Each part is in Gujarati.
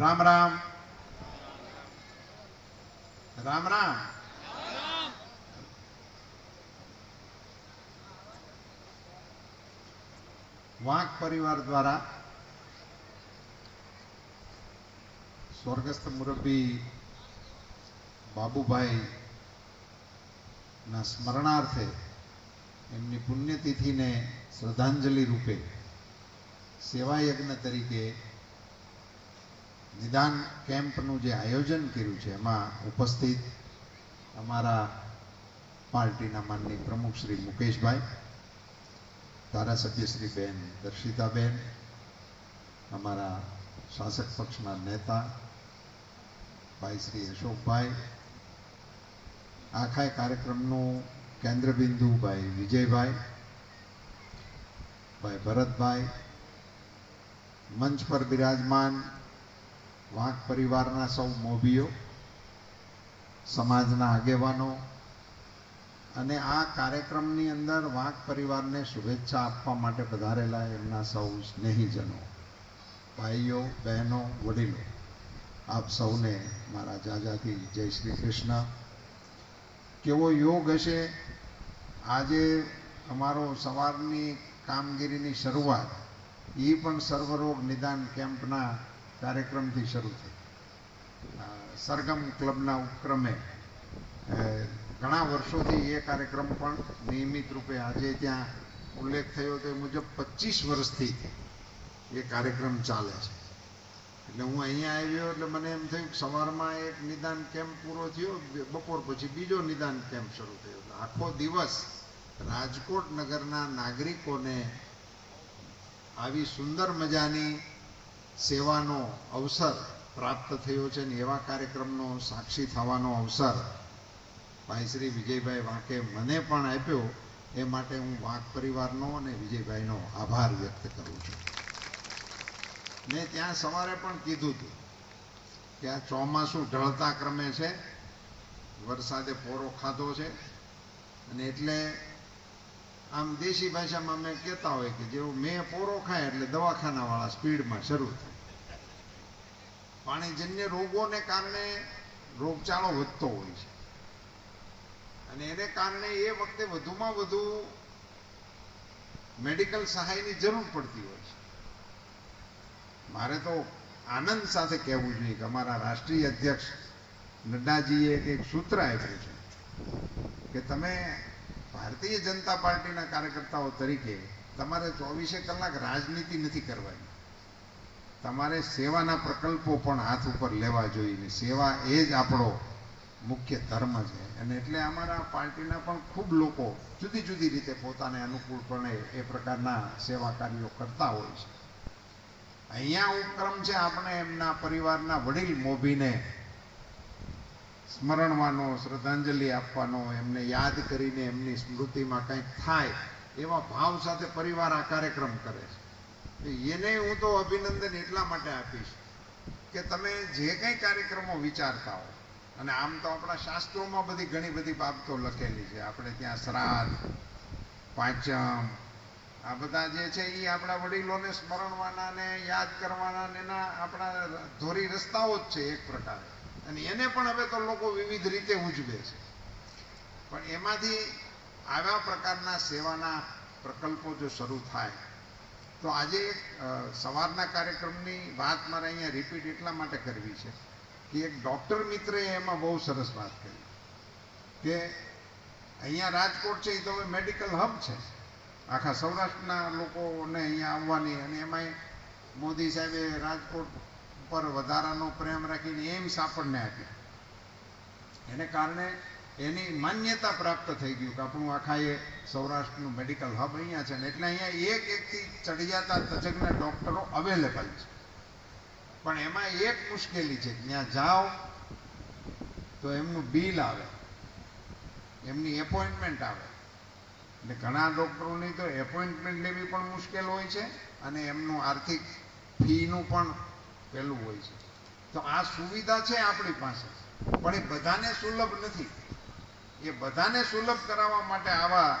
રામ રામ. રામ રામ. વાંક પરિવાર દ્વારા સ્વર્ગસ્થ મુરબ્બી બાબુભાઈ ના સ્મરણાર્થે એમની પુણ્યતિથિને શ્રદ્ધાંજલિ રૂપે સેવા યજ્ઞ તરીકે નિદાન કેમ્પનું જે આયોજન કર્યું છે, એમાં ઉપસ્થિત અમારા પાર્ટીના માનની પ્રમુખ શ્રી મુકેશભાઈ, ધારાસભ્ય શ્રી બેન દર્શિતાબેન, અમારા શાસક પક્ષના નેતા ભાઈ શ્રી અશોકભાઈ, આખા કાર્યક્રમનું કેન્દ્રબિંદુ ભાઈ વિજયભાઈ, ભાઈ ભરતભાઈ, મંચ પર બિરાજમાન વાંક પરિવારના સૌ મોભીઓ, સમાજના આગેવાનો અને આ કાર્યક્રમની અંદર વાંક પરિવારને શુભેચ્છા આપવા માટે પધારેલા એમના સૌ સ્નેહીજનો, ભાઈઓ, બહેનો, વડીલો, આપ સૌને મારા જાજાથી જય શ્રી કૃષ્ણ. કેવો યોગ હશે? આજે અમારો સવારની કામગીરીની શરૂઆત એ પણ સર્વરોગ નિદાન કેમ્પના કાર્યક્રમથી શરૂ થઈ સરગમ ક્લબના ઉપક્રમે ઘણા વર્ષોથી એ કાર્યક્રમ પણ નિયમિત રૂપે આજે ત્યાં ઉલ્લેખ થયો તે મુજબ પચીસ વર્ષથી એ કાર્યક્રમ ચાલે છે. એટલે હું અહીંયા આવ્યો એટલે મને એમ થયું કે સવારમાં એક નિદાન કેમ્પ પૂરો થયો, બપોર પછી બીજો નિદાન કેમ્પ શરૂ થયો. આખો દિવસ રાજકોટ નગરના નાગરિકોને આવી સુંદર મજાની સેવાનો અવસર પ્રાપ્ત થયો છે અને એવા કાર્યક્રમનો સાક્ષી થવાનો અવસર ભાઈ શ્રી વિજયભાઈ વાંકે મને પણ આપ્યો. એ માટે હું વાંક પરિવારનો અને વિજયભાઈનો આભાર વ્યક્ત કરું છું. મેં ત્યાં સવારે પણ કીધું હતું કે આ ચોમાસું ઢળતા ક્રમે છે. વરસાદે પોરો ખાધો છે. અને એટલે આમ દેશી ભાષામાં અમે કહેતા હોય કે જેવું મેં પોરો ખાય એટલે દવાખાનાવાળા સ્પીડમાં શરૂ થાય. પાણીજન્ય રોગોને કારણે રોગચાળો વધતો હોય છે. અને એને કારણે એ વખતે વધુમાં વધુ મેડિકલ સહાયની જરૂર પડતી હોય છે. મારે તો આનંદ સાથે કહેવું જોઈએ કે અમારા રાષ્ટ્રીય અધ્યક્ષ નડ્ડાજીએ એક સૂત્ર આપ્યું છે કે તમે ભારતીય જનતા પાર્ટીના કાર્યકર્તાઓ તરીકે તમારે ચોવીસે કલાક રાજનીતિ નથી કરવાની. તમારે સેવાના પ્રકલ્પો પણ હાથ ઉપર લેવા જોઈએ સેવા એ જ આપણો મુખ્ય ધર્મ છે. અને એટલે અમારા પાર્ટીના પણ ખૂબ લોકો જુદી જુદી રીતે પોતાને અનુકૂળપણે એ પ્રકારના સેવા કાર્યો કરતા હોય છે. અહીંયા ઉપક્રમ છે આપણે એમના પરિવારના વડીલ મોભીને સ્મરણવાનો, શ્રદ્ધાંજલિ આપવાનો, એમને યાદ કરીને એમની સ્મૃતિમાં કંઈક થાય, એવા ભાવ સાથે પરિવાર આ કાર્યક્રમ કરે છે. એને હું તો અભિનંદન એટલા માટે આપીશ કે તમે જે કંઈ કાર્યક્રમો વિચારતા હો, અને આમ તો આપણા શાસ્ત્રોમાં બધી ઘણી બધી બાબતો લખેલી છે. આપણે ત્યાં શ્રાદ્ધ, પાંચમ, આ બધા જે છે એ આપણા વડીલોને સ્મરણવાના ને યાદ કરવાના ને એના આપણા ધોરી રસ્તાઓ જ છે એક પ્રકારે. અને એને પણ હવે તો લોકો વિવિધ રીતે ઉજવે છે. પણ એમાંથી આવા પ્રકારના સેવાના પ્રકલ્પો જો શરૂ થાય, તો આજે સવારના કાર્યક્રમની વાત મારે અહીંયા રિપીટ એટલા માટે કરવી છે કે એક ડૉક્ટર મિત્રે એમાં બહુ સરસ વાત કરી કે અહીંયા રાજકોટ છે, એ તો હવે મેડિકલ હબ છે. આખા સૌરાષ્ટ્રના લોકોને અહીંયા આવવાની અને એમાંય મોદી સાહેબે રાજકોટ પર વધારાનો પ્રેમ રાખીને એમ્સ આપણને આપ્યા એને કારણે એની માન્યતા પ્રાપ્ત થઈ ગયું કે આપણું આખા એ સૌરાષ્ટ્રનું મેડિકલ હબ અહીંયા છે ને એટલે અહીંયા એક એકથી ચડિયાતા તજજ્ઞ ડૉક્ટરો અવેલેબલ છે. પણ એમાં એક મુશ્કેલી છે જ્યાં જાઓ તો એમનું બિલ આવે, એમની એપોઇન્ટમેન્ટ આવે. એટલે ઘણા ડૉક્ટરોની તો એપોઇન્ટમેન્ટ લેવી પણ મુશ્કેલ હોય છે અને એમનું આર્થિક ફીનું પણ પેલું હોય છે. તો આ સુવિધા છે આપણી પાસે. પણ એ બધાને સુલભ નથી. એ બધાને સુલભ કરાવવા માટે આવા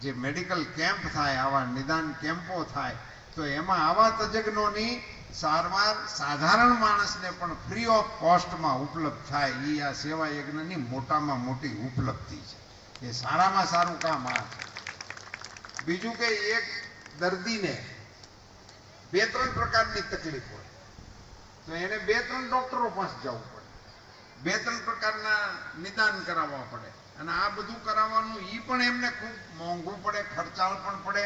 જે મેડિકલ કેમ્પ થાય, આવા નિદાન કેમ્પો થાય, તો એમાં આવા તજજ્ઞોની સારવાર સાધારણ માણસને પણ ફ્રી ઓફ કોસ્ટમાં ઉપલબ્ધ થાય. એ આ સેવા યજ્ઞની મોટામાં મોટી ઉપલબ્ધિ છે. એ સારામાં સારું કામ આ છે. બીજું કે એક દર્દીને બે, ત્રણ પ્રકારની તકલીફ હોય. તો એને બે, ત્રણ ડોક્ટરો પાસે જવું પડે. બે, ત્રણ પ્રકારના નિદાન કરાવવા પડે. અને આ બધું કરાવવાનું એ પણ એમને ખૂબ મોંઘું પડે, ખર્ચાળ પણ પડે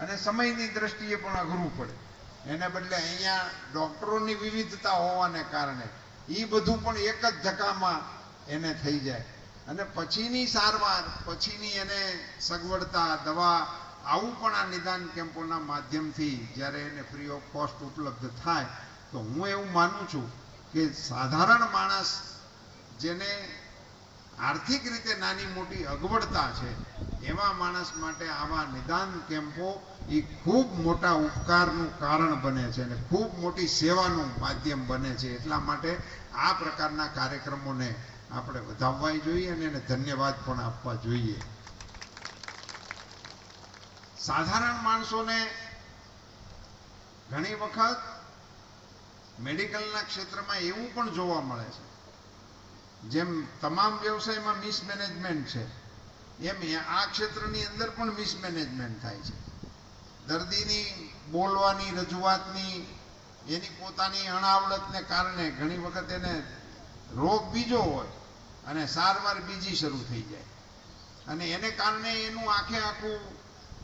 અને સમયની દ્રષ્ટિએ પણ અઘરું પડે. એને બદલે અહીંયા ડોક્ટરોની વિવિધતા હોવાને કારણે એ બધું પણ એક જ ધક્કામાં એને થઈ જાય. અને પછીની સારવાર, પછીની એને સગવડતા, દવા આવું પણ આ નિદાન કેમ્પોના માધ્યમથી જ્યારે એને ફ્રી ઓફ કોસ્ટ ઉપલબ્ધ થાય, તો હું એવું માનું છું કે સાધારણ માણસ જેને આર્થિક રીતે નાની મોટી અગવડતા છે, એવા માણસ માટે આવા નિદાન કેમ્પો એ ખૂબ મોટા ઉપકારનું કારણ બને છે અને ખૂબ મોટી સેવાનું માધ્યમ બને છે. એટલા માટે આ પ્રકારના કાર્યક્રમોને આપણે વધાવવા જોઈએ અને એને ધન્યવાદ પણ આપવા જોઈએ. સાધારણ માણસોને ઘણી વખત મેડિકલના ક્ષેત્રમાં એવું પણ જોવા મળે છે. જેમ તમામ વ્યવસાયમાં મિસમેનેજમેન્ટ છે, એમ આ ક્ષેત્રની અંદર પણ મિસમેનેજમેન્ટ થાય છે. દર્દીની બોલવાની, રજૂઆતની, એની પોતાની અણાવડતને કારણે ઘણી વખત એને રોગ બીજો હોય અને સારવાર બીજી શરૂ થઈ જાય. અને એને કારણે એનું આખે આખું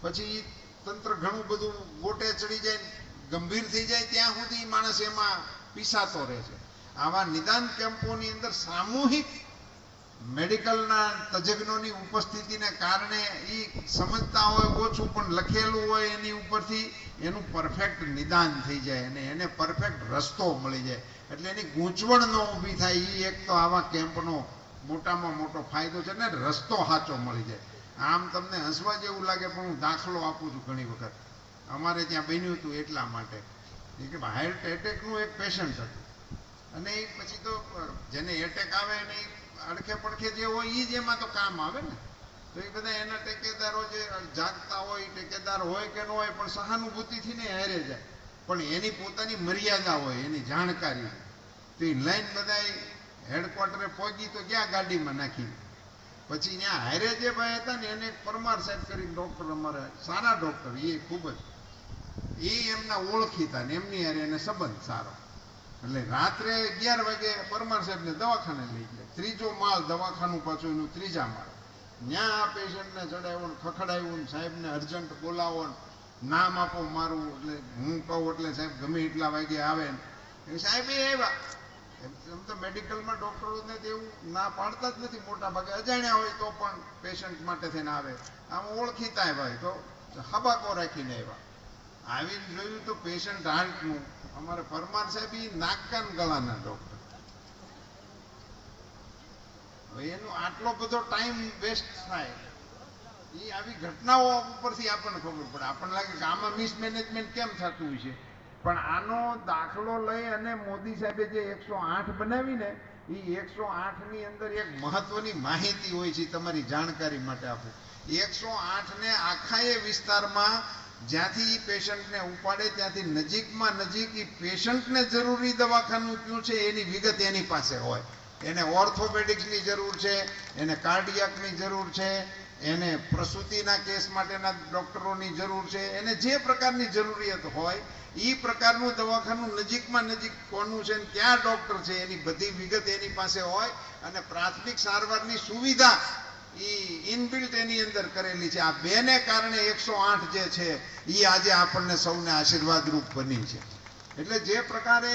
પછી તંત્ર ઘણું બધું ગોટે ચડી જાય ગંભીર થઈ જાય ત્યાં સુધી માણસ એમાં પીસાતો રહે છે. આવા નિદાન કેમ્પોની અંદર સામૂહિક મેડિકલના તજજ્ઞોની ઉપસ્થિતિને કારણે એ સમજતા હોય ઓછું, પણ લખેલું હોય એની ઉપરથી એનું પરફેક્ટ નિદાન થઈ જાય અને એને પરફેક્ટ રસ્તો મળી જાય. એટલે એની ગૂંચવણ ન ઊભી થાય એ એક તો આવા કેમ્પનો મોટામાં મોટો ફાયદો છે ને રસ્તો સાચો મળી જાય. આમ તમને હસવા જેવું લાગે, પણ હું દાખલો આપું છું ઘણી વખત. અમારે ત્યાં બન્યું હતું એટલા માટે. કે હાર્ટ એટેકનું એક પેશન્ટ હતું. અને એ પછી તો જેને એટેક આવે ને એ અડખે પડખે જે હોય એ જ એમાં તો કામ આવે ને. તો એ બધા એના ટેકેદારો જે જાગતા હોય, ટેકેદાર હોય કે ન હોય, પણ સહાનુભૂતિથી ને હારે જાય. પણ એની પોતાની મર્યાદા હોય, એની જાણકારી. તો એ લાઈન બધા હેડક્વાર્ટરે પહોંચી તો ક્યાં ગાડીમાં નાખી? પછી ત્યાં હારે જે ભાઈ હતા ને એને પરમાર સાહેબ કરીને ડૉક્ટર અમારા સારા ડૉક્ટર એ ખૂબ જ, એ એમના ઓળખીતા ને એમની હારે એને સંબંધ સારો. એટલે રાત્રે અગિયાર વાગે પરમાર સાહેબને દવાખાને લઈ ગયા. ત્રીજો માલ દવાખાનું પાછું એનું ત્રીજા માળ ત્યાં આ પેશન્ટને ચડાવ્યો ને ખખડાવ્યું ને સાહેબને અર્જન્ટ બોલાવો નામ આપો મારું, એટલે હું કહું એટલે સાહેબ ગમે એટલા વાગે આવે ને. સાહેબ એ આવ્યા. એમ તો મેડિકલમાં ડોક્ટરોને તો એવું ના પાડતા જ નથી મોટા ભાગે. અજાણ્યા હોય તો પણ પેશન્ટ માટે થઈને આવે. આમ ઓળખીતા ભાઈ તો હબાકો રાખીને આવ્યા. આવીને જોયું તો પેશન્ટ હાર્ટનું. અમારે પરમાર સાહેબ એ નાકકાન ગળાના ડોક્ટર. એનો આટલો બધો ટાઈમ વેસ્ટ થાય. એ આવી ઘટનાઓ ઉપરથી આપણને ખબર પડે. આપણને લાગે કે આમાં મિસમેનેજમેન્ટ કેમ થતું છે? પણ આનો દાખલો લઈ અને મોદી સાહેબે જે એકસો આઠ બનાવીને એ એકસો આઠની અંદર એક મહત્વની માહિતી હોય છે તમારી જાણકારી માટે આપું. એકસો આઠ ને આખા એ વિસ્તારમાં જ્યાંથી એ પેશન્ટને ઉપાડે, ત્યાંથી નજીકમાં નજીક એ પેશન્ટને જરૂરી દવાખાનું કયું છે, એની વિગત એની પાસે હોય. એને ઓર્થોપેડિક્સની જરૂર છે, એને કાર્ડિયાકની જરૂર છે, એને પ્રસૂતિના કેસ માટેના ડોક્ટરોની જરૂર છે, એને જે પ્રકારની જરૂરિયાત હોય એ પ્રકારનું દવાખાનું નજીકમાં નજીક કોનું છે ક્યાં ડોક્ટર છે, એની બધી વિગત એની પાસે હોય અને પ્રાથમિક સારવારની સુવિધા એ ઇનબિલ્ટ એની અંદર કરેલી છે. આ બેને કારણે એકસો આઠ જે છે એ આજે આપણને સૌને આશીર્વાદરૂપ બની છે. એટલે જે પ્રકારે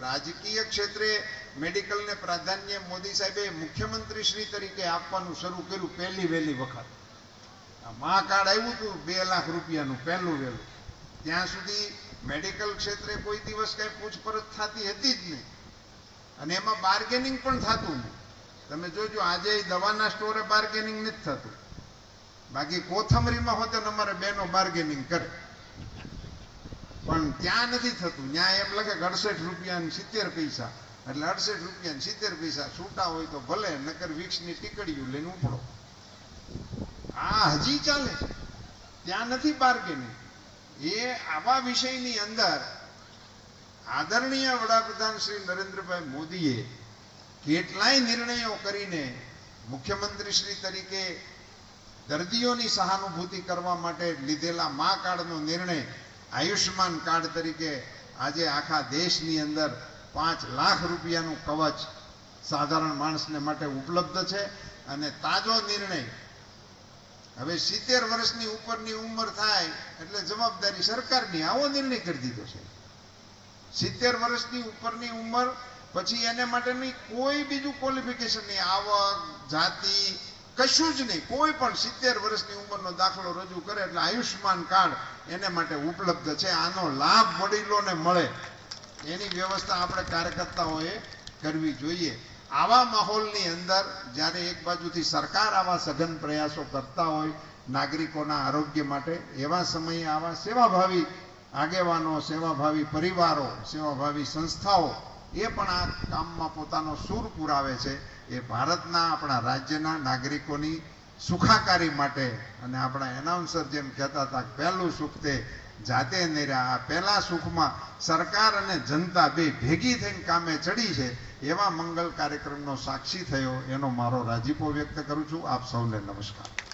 રાજકીય ક્ષેત્રે મેડિકલને પ્રાધાન્ય મોદી સાહેબે મુખ્યમંત્રી શ્રી તરીકે આપવાનું શરૂ કર્યું પહેલી વહેલી વખત. આ મા કાર્ડ આવ્યું હતું, બે લાખ રૂપિયાનું, પહેલું વહેલું. ત્યાં સુધી મેડિકલ ક્ષેત્રે કોઈ દિવસ કઈ પૂછપરછ થતી હતી જ નહીં. અને એમાં બાર્ગેનિંગ પણ થતું નહીં. તમે જોજો, આજે દવાના સ્ટોરે બાર્ગેનિંગ નથી થતું. બાકી કોથમરીમાં હોતે અમારે બેનો બાર્ગેનિંગ કરે. પણ ત્યાં નથી થતું. ત્યાં એમ કે અડસઠ રૂપિયા ને સિત્તેર પૈસા. એટલે અડસઠ રૂપિયા ને સિત્તેર પૈસા છૂટા હોય તો ભલે, નકર વિક્ષની ટીકડીયું લઈને ઉપડો. આ હજી ચાલે ત્યાં નથી બાર્ગેનિંગ એ આવા વિષયની અંદર આદરણીય વડાપ્રધાન શ્રી નરેન્દ્રભાઈ મોદીએ કેટલાય નિર્ણયો કરીને મુખ્યમંત્રી શ્રી તરીકે દર્દીઓની સહાનુભૂતિ કરવા માટે લીધેલા મા કાર્ડનો નિર્ણય આયુષ્યમાન કાર્ડ તરીકે આજે આખા દેશની અંદર પાંચ લાખ રૂપિયાનું કવચ સાધારણ માણસને માટે ઉપલબ્ધ છે. અને તાજો નિર્ણય હવે સિત્તેર વર્ષની ઉપરની ઉંમર થાય એટલે જવાબદારી સરકારની, આવો નિર્ણય કરી દીધો છે. સિત્તેર વર્ષની ઉપરની ઉંમર, પછી એને માટેની કોઈ બીજું ક્વોલિફિકેશન નહીં. આવક, જાતિ, કશું જ નહીં. કોઈ પણ સિત્તેર વર્ષની ઉંમરનો દાખલો રજૂ કરે એટલે આયુષ્યમાન કાર્ડ એને માટે ઉપલબ્ધ છે. આનો લાભ વડીલોને મળે. એની વ્યવસ્થા આપણે કાર્યકર્તાઓએ કરવી જોઈએ. આવા માહોલની અંદર જ્યારે એક બાજુથી સરકાર આવા સઘન પ્રયાસો કરતા હોય, નાગરિકોના આરોગ્ય માટે, એવા સમયે આવા સેવાભાવી આગેવાનો, સેવાભાવી પરિવારો, સેવાભાવી સંસ્થાઓ, એ પણ આ કામમાં પોતાનો સૂર પુરાવે છે. એ ભારતના આપણા રાજ્યના નાગરિકોની સુખાકારી માટે અને આપણા એનાઉન્સર જેમ કહેતા હતા પહેલું સુખ તે જાતે નિર્યા. આ પહેલા સુખમાં સરકાર અને જનતા બે ભેગી થઈને કામે ચડી છે. એવા મંગલ કાર્યક્રમનો સાક્ષી થયો એનો મારો રાજીપો વ્યક્ત કરું છું. આપ સૌને નમસ્કાર.